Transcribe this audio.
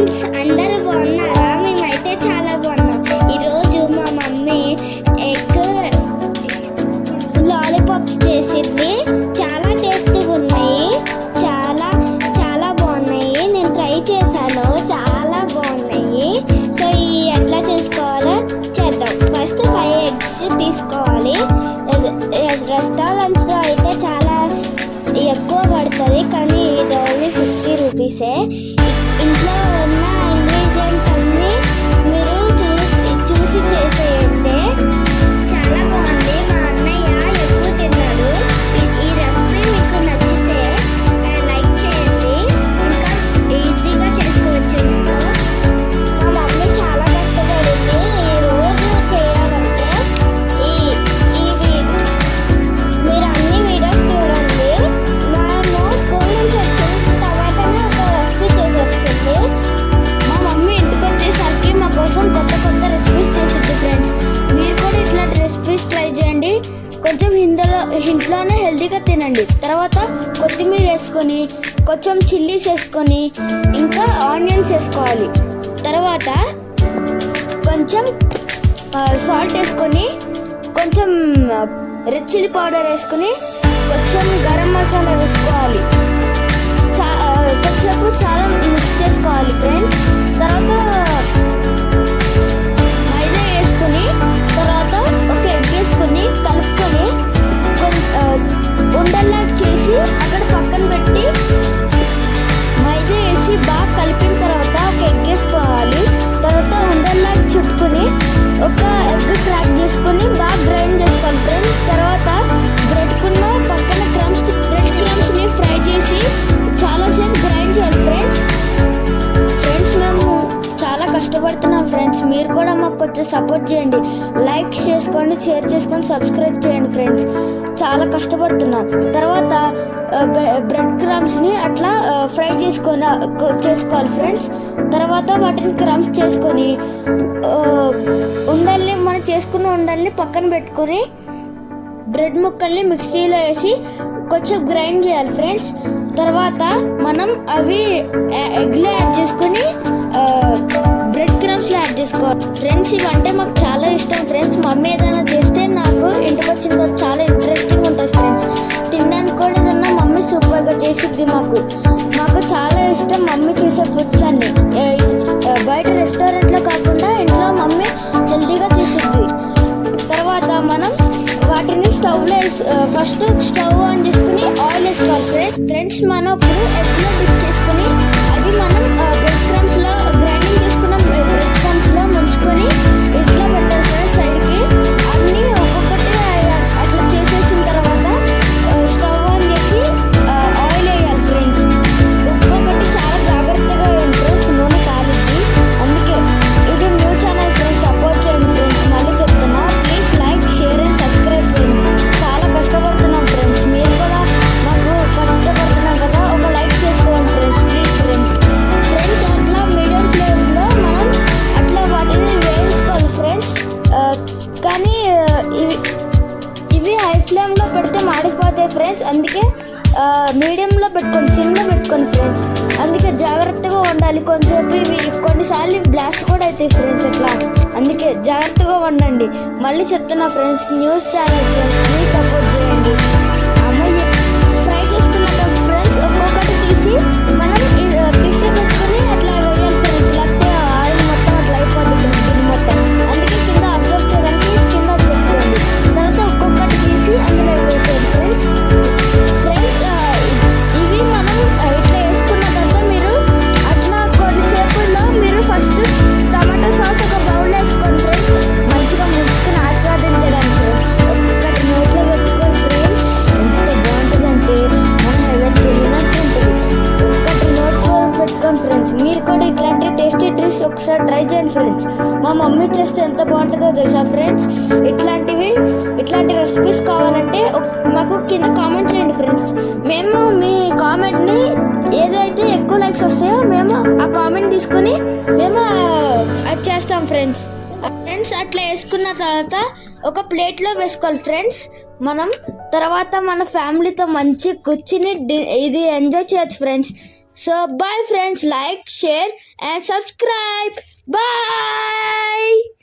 Friends అందరూ బాగున్నారా? మేమైతే చాలా బాగున్నాం. ఈరోజు మా మమ్మీ ఎగ్ లాలీపాప్స్ చేసింది. చాలా టేస్ట్గా ఉన్నాయి. చాలా చాలా బాగున్నాయి. నేను ట్రై చేశాను. చాలా బాగున్నాయి. సో ఈ ఎట్లా చేసుకోవాలో చేద్దాం. ఫస్ట్ ఫైవ్ ఎగ్స్ తీసుకోవాలి. రెస్టారెంట్స్లో అయితే చాలా ఎక్కువ పడుతుంది. కానీ ఇది ఓన్లీ ఫిఫ్టీ రూపీసే. ఇంట్లో ఉన్న ఇంట్లోనే హెల్తీగా తినండి. తర్వాత కొత్తిమీర వేసుకొని కొంచెం చిల్లీస్ వేసుకొని ఇంకా ఆనియన్స్ వేసుకోవాలి. తర్వాత కొంచెం సాల్ట్ వేసుకొని కొంచెం రెడ్ చిల్లీ పౌడర్ వేసుకొని కొంచెం గరం మసాలా వేసుకోవాలి. చా కొంచెం కొంచెంసేపు చాలా మిక్స్ చేసుకోవాలి ఫ్రెండ్స్ మీరు కూడా మాకు కొంచెం సపోర్ట్ చేయండి. లైక్ చేసుకోండి షేర్ చేసుకొని సబ్స్క్రైబ్ చేయండి ఫ్రెండ్స్ చాలా కష్టపడుతున్నాం. తర్వాత బ్రెడ్ క్రమ్స్ని అట్లా ఫ్రై చేసుకొని చేసుకోవాలి ఫ్రెండ్స్ తర్వాత వాటిని క్రమ్స్ చేసుకొని ఉండల్ని మనం చేసుకున్న ఉండల్ని పక్కన పెట్టుకొని బ్రెడ్ ముక్కల్ని మిక్సీలో వేసి కొంచెం గ్రైండ్ చేయాలి ఫ్రెండ్స్ తర్వాత మనం అవి ఎగ్లే ఫ్రెండ్స్ ఇవంటే మాకు చాలా ఇష్టం ఫ్రెండ్స్ మమ్మీ ఏదైనా చేస్తే నాకు ఇంటికి వచ్చిన తర్వాత చాలా ఇంట్రెస్టింగ్ ఉంటుంది ఫ్రెండ్స్ తినడానికి కూడా ఏదన్నా మమ్మీ సూపర్గా చేసిద్ది మాకు. మాకు చాలా ఇష్టం మమ్మీ చేసే ఫుడ్స్ అన్ని. బయట రెస్టారెంట్లో కాకుండా ఇంట్లో మమ్మీ హెల్తీగా చేసిద్ది. తర్వాత మనం వాటిని స్టవ్లో వేసి ఫస్ట్ స్టవ్ ఆన్ చేసుకుని ఆయిల్ వేసుకోవాలి. ఫ్రెండ్స్ ఫ్రెండ్స్ మనం ఇప్పుడు ఎగ్లో డిప్ చేసుకుని ఇవి పెడితే మాడిపోతాయి ఫ్రెండ్స్ అందుకే మీడియంలో పెట్టుకోండి సిమ్లో పెట్టుకోండి ఫ్రెండ్స్ అందుకే జాగ్రత్తగా ఉండాలి. కొంచెంసేపు ఇవి కొన్నిసార్లు బ్లాస్ట్ కూడా అవుతాయి ఫ్రెండ్స్ అట్లా. అందుకే జాగ్రత్తగా ఉండండి. మళ్ళీ చెప్తున్నా friends news channel friends please support చేయండి. ఒకసారి ట్రై చేయండి ఫ్రెండ్స్ మా మమ్మీ చేస్తే ఎంత బాగుంటుందో తెలుసా ఫ్రెండ్స్ ఇట్లాంటివి ఇట్లాంటి రెసిపీస్ కావాలంటే మాకు కింద కామెంట్ చేయండి ఫ్రెండ్స్ మేము మీ కామెంట్ని ఏదైతే ఎక్కువ లైక్స్ వస్తాయో మేము ఆ కామెంట్ తీసుకొని మేము అది చేస్తాం ఫ్రెండ్స్ ఫ్రెండ్స్ అట్లా వేసుకున్న తర్వాత ఒక ప్లేట్లో వేసుకోవాలి ఫ్రెండ్స్ మనం తర్వాత మన ఫ్యామిలీతో మంచి కూర్చుని ఇది ఎంజాయ్ చేయొచ్చు friends So bye friends, like, share and subscribe. Bye.